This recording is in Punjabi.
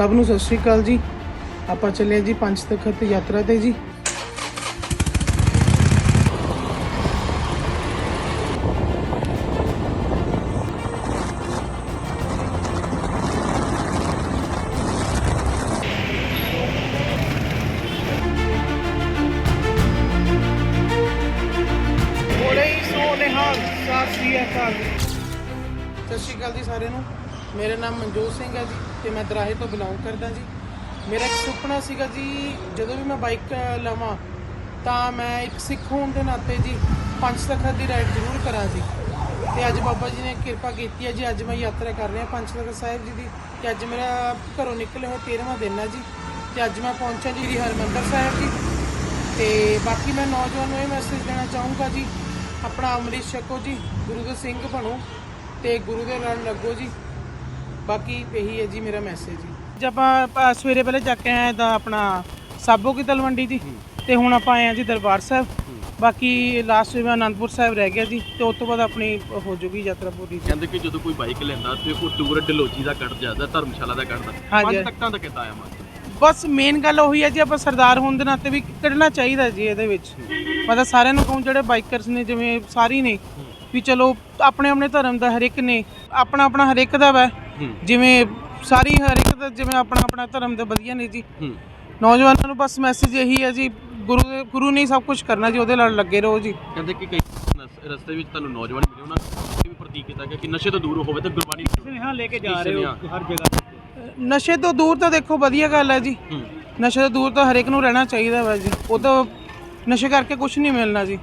ਸਭ ਨੂੰ ਸਤਿ ਸ਼੍ਰੀ ਅਕਾਲ ਜੀ। ਆਪਾਂ ਚੱਲੇ ਜੀ ਪੰਜ ਤਖਤ ਯਾਤਰਾ ਤੇ ਜੀ। ਬੋਲੇ ਹੀ ਸੋ ਨਿਹਾਲ ਸਤਿ ਸ਼੍ਰੀ ਅਕਾਲ। ਸਤਿ ਸ਼੍ਰੀ ਅਕਾਲ ਜੀ ਸਾਰਿਆਂ ਨੂੰ। ਮੇਰਾ ਨਾਮ ਮਨਜੋਤ ਸਿੰਘ ਹੈ ਜੀ ਤੇ ਮੈਂ ਦਰਾਹੇ ਤੋਂ ਬਿਲੋਂਗ ਕਰਦਾ ਜੀ। ਮੇਰਾ ਇੱਕ ਸੁਪਨਾ ਸੀਗਾ ਜੀ, ਜਦੋਂ ਵੀ ਮੈਂ ਬਾਈਕ ਲਵਾਂ, ਤਾਂ ਮੈਂ ਇੱਕ ਸਿੱਖ ਹੋਣ ਦੇ ਨਾਤੇ ਜੀ ਪੰਜ ਤਖਤ ਦੀ ਰਾਈਡ ਜ਼ਰੂਰ ਕਰਾਂ ਜੀ। ਤੇ ਅੱਜ ਬਾਬਾ ਜੀ ਨੇ ਕਿਰਪਾ ਕੀਤੀ ਹੈ ਜੀ, ਅੱਜ ਮੈਂ ਯਾਤਰਾ ਕਰ ਰਿਹਾ ਪੰਜ ਤਖਤ ਸਾਹਿਬ ਜੀ ਦੀ। ਤੇ ਅੱਜ ਮੇਰਾ ਘਰੋਂ ਨਿਕਲੇ ਹੋਏ 13ਵਾਂ ਦਿਨ ਹੈ ਜੀ। ਤੇ ਅੱਜ ਮੈਂ ਪਹੁੰਚਿਆ ਜੀ ਹਰਮੰਦਰ ਸਾਹਿਬ ਜੀ। ਤੇ ਬਾਕੀ ਮੈਂ ਨੌਜਵਾਨ ਨੂੰ ਇਹ ਮੈਸੇਜ ਦੇਣਾ ਚਾਹੂੰਗਾ ਜੀ, ਆਪਣਾ ਅੰਮ੍ਰਿਤ ਛਕੋ ਜੀ, ਗੁਰੂ ਦੇ ਸਿੰਘ ਬਣੋ ਤੇ ਗੁਰੂ ਦੇ ਨਾਲ ਲੱਗੋ ਜੀ। ਬਾਕੀ ਇਹੀ ਹੈ ਜੀ ਮੇਰਾ ਮੈਸੇਜ ਜੀ। ਅੱਜ ਆਪਾਂ ਸਵੇਰੇ ਪਹਿਲੇ ਜਾ ਕੇ ਆਏ ਤਾਂ ਆਪਣਾ ਸਾਬੋ ਕੀ ਤਲਵੰਡੀ ਜੀ ਤੇ ਹੁਣ ਆਪਾਂ ਆਏ ਆ ਜੀ ਦਰਬਾਰ ਸਾਹਿਬ। ਬਾਕੀ ਲਾਸਟ ਵਿੱਚ ਅਨੰਦਪੁਰ ਸਾਹਿਬ ਰਹਿ ਗਿਆ ਜੀ ਤੇ ਉਸ ਤੋਂ ਬਾਅਦ ਆਪਣੀ ਹੋ ਜੂਗੀ ਯਾਤਰਾ ਪੂਰੀ ਜੀ। ਕਹਿੰਦੇ ਕਿ ਜਦੋਂ ਕੋਈ ਬਾਈਕ ਲੈਂਦਾ ਤੇ ਉਹ ਟੂਰ ਡਲੋਜੀ ਦਾ ਕੱਢ ਜਾਂਦਾ ਧਰਮਸ਼ਾਲਾ ਦਾ ਕੱਢਦਾ। ਹਾਂਜੀ। ਪੰਜ ਤੱਕਾਂ ਦਾ ਕਿੱਦਾਂ ਆਇਆ ਮਨ ਬਸ ਮੇਨ ਗੱਲ ਉਹੀ ਹੈ ਜੀ ਆਪਾਂ ਸਰਦਾਰ ਹੋਣ ਦੇ ਨਾਤੇ ਵੀ ਕੱਢਣਾ ਚਾਹੀਦਾ ਜੀ ਇਹਦੇ ਵਿੱਚ। ਪਤਾ ਸਾਰਿਆਂ ਨੂੰ ਕਹੂੰ ਜਿਹੜੇ ਬਾਈਕਰਸ ਨੇ ਜਿਵੇਂ ਸਾਰੀ ਨੇ ਵੀ ਚਲੋ ਆਪਣੇ ਆਪਣੇ ਧਰਮ ਦਾ ਹਰ ਇੱਕ ਨੇ ਆਪਣਾ ਆਪਣਾ ਹਰ ਇੱਕ ਦਾ ਵਾ। ਜਿਵੇਂ ਸਾਰੀ ਹਰ ਇੱਕ ਦਾ ਜਿਵੇਂ ਆਪਣਾ ਆਪਣਾ ਧਰਮ ਦੇ ਵਧੀਆ ਨੇ ਜੀ। ਨੌਜਵਾਨਾਂ ਨੂੰ ਬਸ ਮੈਸੇਜ ਇਹੀ ਹੈ ਜੀ ਗੁਰੂ ਦੇ ਗੁਰੂ ਨੇ ਹੀ ਸਭ ਕੁਝ ਕਰਨਾ ਜੀ ਉਹਦੇ ਨਾਲ ਲੱਗੇ ਰਹੋ ਜੀ। ਕਹਿੰਦੇ ਕਿ ਕਈ ਨਸ- ਰਸਤੇ ਵਿੱਚ ਤੁਹਾਨੂੰ ਨੌਜਵਾਨ ਮਿਲੇ ਉਹਨਾਂ ਨੇ ਵੀ ਪ੍ਰਤੀਕ ਕੀਤਾ ਗਿਆ ਕਿ ਨਸ਼ੇ ਤੋਂ ਦੂਰ ਹੋਵੇ ਤੇ ਗੁਰਬਾਣੀ ਸੁਨੇਹਾ ਲੈ ਕੇ ਜਾ ਰਹੇ ਹੋ? ਹਰ ਜਗ੍ਹਾ ਨਸ਼ੇ ਤੋਂ ਦੂਰ ਤਾਂ ਦੇਖੋ ਵਧੀਆ ਗੱਲ ਹੈ ਜੀ। ਹੂੰ। ਨਸ਼ੇ ਤੋਂ ਦੂਰ ਤਾਂ ਹਰ ਇੱਕ ਨੂੰ ਰਹਿਣਾ ਚਾਹੀਦਾ ਵਾ ਜੀ। ਉਹ ਤਾਂ ਨਸ਼ੇ ਕਰਕੇ ਕੁਝ ਨਹੀਂ ਮਿਲਣਾ ਜੀ।